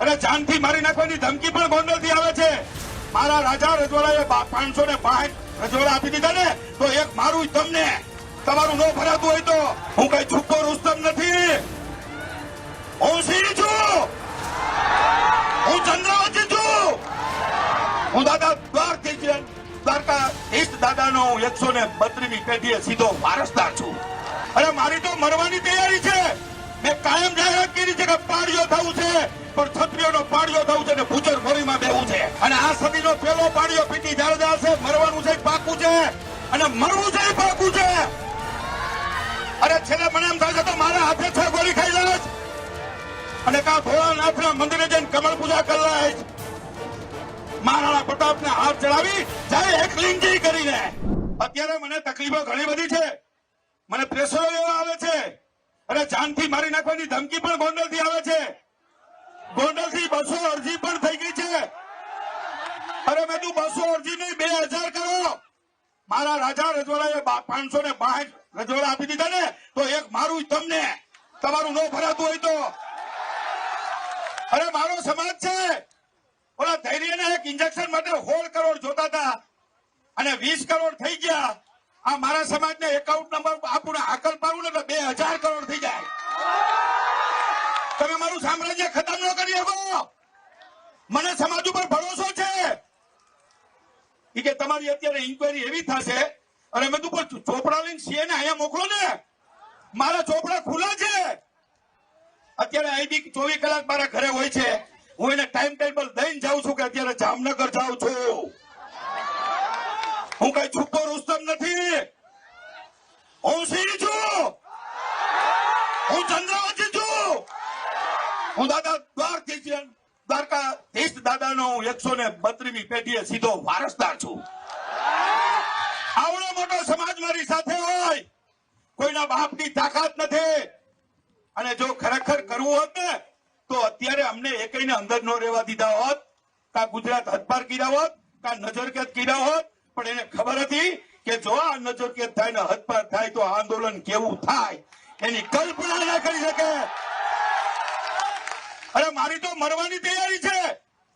અને જાનથી મારી નાખવાની ધમકી પણ ગોંડલથી આવે છે. મારા રાજા રજવાડાએ પાંચસો ને પાંચ રજવાડા આપી દીધા ને, તો એક મારું તમને. તમારું ન ભરાતું હોય તો હું કઈ છુપો રુસ્તમ નથી. હું સિંહ છું. હું ચંદ્રવતી છું. હું દાદા દ્વારકા ઈષ્ટ દાદાનો નો એકસો ને બત્રીસમી પેઢીએ સીધો વારસદાર છું. અરે મારી તો મરવાની તૈયારી છે. મેં કાયમ જાહેરાત કરી છે કે પાડ્યો થવું છે, પણ છત્રીઓનો પાડ્યો થવું છે અને ભૂજર મરીમાં બેવું છે. અને આ સદીનો પેલો પાડ્યો પીટી જાડેજા છે મરવાનું છે, પાકું છે, અને મરવું છે, પાકું છે. અરે છેલ્લે મને એમ થાય છે તો મારા હાથે છ ગોળી ખાઈ લઈશ અને કા ભોળાનાથના મંદિરે જઈને કમળ પૂજા કરી લઈશ મહારાણા પ્રતાપને હાથ ચડાવી, જય એકલિંગજી કરીને. અત્યારે મને તકલીફો ઘણી બધી છે. મને પ્રેશરો એવા આવે છે. અને જાનથી મારી નાખવાની ધમકી પણ ગોંડલથી આવે છે. ગોંડલથી બસો અરજી પણ થઈ ગઈ છે. અરે મેં તું બસો અરજી નહીં, બે હજાર કરો. મારા રાજા રજવાડાએ પાંચસો ને પાંચ રજવાડા આપી દીધા ને, તો એક મારું તમને. તમારું ન ભરાતું હોય તો. અરે મારો સમાજ છે. ઓલા ધૈર્યને એક ઇન્જેક્શન માટે હોળ કરોડ જોતા હતા. અને વીસ કરોડ થઈ ગયા. આ મારા સમાજને એકાઉન્ટ નંબર આપું હાકલ પાડું ને બે હજાર કરોડ થઈ જાય. તમે મારું સામ્રાજ્ય ખતમ ન કરી શકો મને સમાજ ઉપર ભરોસો છે. કે તમારી અત્યારે ઇન્કવાયરી એવી થશે, અને મેં તું ચોપડા લઈને સીએ ને અહીંયા મોકલો ને. મારા ચોપડા ખુલ્લા છે. અત્યારે આઈબી ચોવીસ કલાક મારા ઘરે હોય છે. હું એને ટાઈમ ટેબલ દઈને જાઉં છું કે અત્યારે જામનગર જાઉં છું. હું કઈ છૂપો રુસ્તમ નથી હું સિંહ છું હું ચંદ્રવતી છું. હું દાદા દ્વારકેશ દ્વારકા ઈષ્ટ દાદાનો હું એકસો ને બત્રીમી પેઢીએ સીધો વારસદાર છું. આવડો મોટો સમાજ મારી સાથે હોય. કોઈના બાપની તાકાત નથી. અને જો ખરેખર કરવું હોત ને, તો અત્યારે અમને એકઈને અંદર નો રહેવા દીધા હોત. કા ગુજરાત હદપાર કીધા હોત, કા નજરકેદ કીધા હોત. પણ એને ખબર હતી કે જો આ નજરકેદ થાય ને હદપાર થાય તો આંદોલન કેવું થાય? એની કલ્પના ના કરી શકે. અરે, મારી તો મરવાની તૈયારી છે.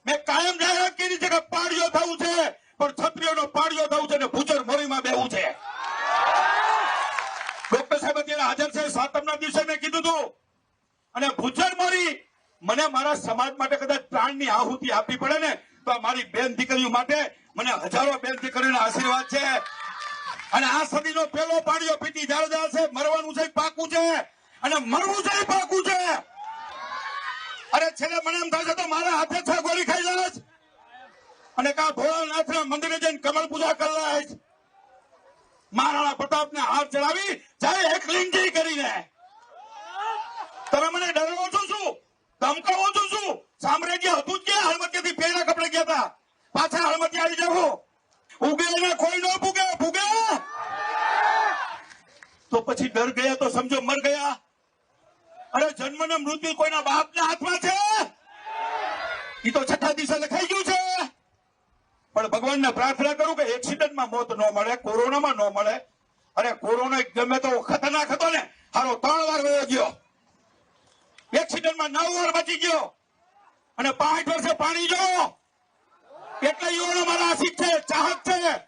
મેં કાયમ જાહેરાત કરી છે કે પાડીઓ થવું છે, પણ છત્રીઓનો પાડીઓ થવું છે ભૂચર મોરીમાં બેવું છે. ડોક્ટર સાહેબ અત્યારે હાજર છે. સાતમના દિવસે મેં કીધું હતું અને ભૂચર મોરી મને મારા સમાજ માટે કદાચ પ્રાણની આહુતિ આપવી પડે ને, તો મારી બેન દીકરીઓ માટે મને હજારો બેન દીકરીઓના આશીર્વાદ છે. અને આ સદીનો પેલો પાડીઓ પીટી જાડેજા છે. મરવાનું છે પાકું છે અને મરવું છે પાકું છે. અરે છેલ્લે મને એમ થાય તો મારા હાથે છ ગોળી ખાઈ લઈશ અને કા ભોળાનાથના મંદિરે જઈને કમળ પૂજા કરી લઈશ મહારાણા પ્રતાપને હાથ ચડાવી જય એકલિંગજી કરીને. તમે મને ડરાવો છો શું? ધમકાવો છો શું? સામ્રાજ્ય હતું જ ક્યાં હળમતિયાથી પહેલા કપડે ગયા હતા? પાછા હળમતિયા આવી જાવ ઉગે ને કોઈ ન ભૂગે પૂગે તો પછી ડર ગયા તો સમજો, મર ગયા? અરે જન્મ ને મૃત્યુ કોઈના બાપના હાથમાં છે? એ તો છઠ્ઠા દિવસે લખાઈ ગયું છે. પણ ભગવાનને પ્રાર્થના કરું કે એક્સિડન્ટમાં મોત ન મળે, કોરોનામાં ન મળે. અરે કોરોના ગમે તો ખતરનાક હતો ને, હારો ત્રણ વાર વયો ગયો. એક્સિડન્ટમાં નવ વાર બચી ગયો. અને પાંચ વર્ષે પાણી જો. એટલે યુવાનો મારા આશિક છે, ચાહક છે.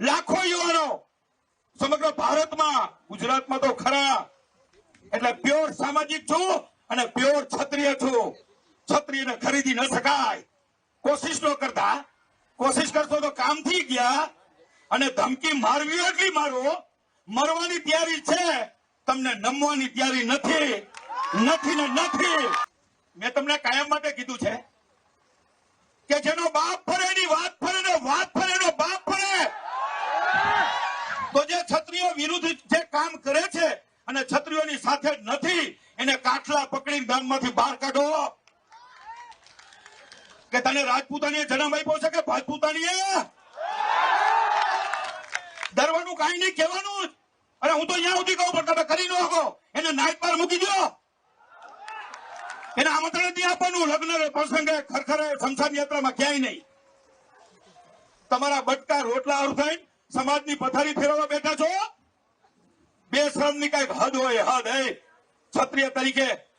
લાખો યુવાનો સમગ્ર ભારતમાં, ગુજરાતમાં તો ખરા. એટલે પ્યોર સામાજિક છું અને પ્યોર ક્ષત્રિય છું. ક્ષત્રિયને ખરીદી ન શકાય. કોશિશ ન કરતા. કોશિશ કરશો તો કામ થઈ ગયા અને ધમકી મારવી એટલી મારો. મરવાની તૈયારી છે. તમને નમવાની તૈયારી નથી. નથી ને નથી. મેં તમને કાયમ માટે કીધું છે કે જેનો બાપ ફરે એની વાત ફરે ને વાત ફરે તો જે છત્રીઓ વિરુદ્ધ જે કામ કરે છે અને છત્રીઓની સાથે નથી, એને કાઠલા પકડી ગામમાંથી બહાર કાઢો. કે તને રાજપૂતાની જન્મ આપ્યો છે કે ભાજપૂતાની ડરવાનું કઈ નહીં, કહેવાનું જ. અરે હું તો અહીંયા સુધી કહું, પણ તમે કરી ન એને નાઈટ પર મૂકી દો એને આમંત્રણ નહીં આપવાનું. લગ્ન પ્રસંગે ખરખરે સંસાર યાત્રામાં ક્યાંય નહીં. તમારા બટકા રોટલા હારું થઈને સમાજની પથારી ફેરવવા બેઠા છો? બે શ્રમની કંઈક હદ હોય હદ એ ક્ષત્રિય તરીકે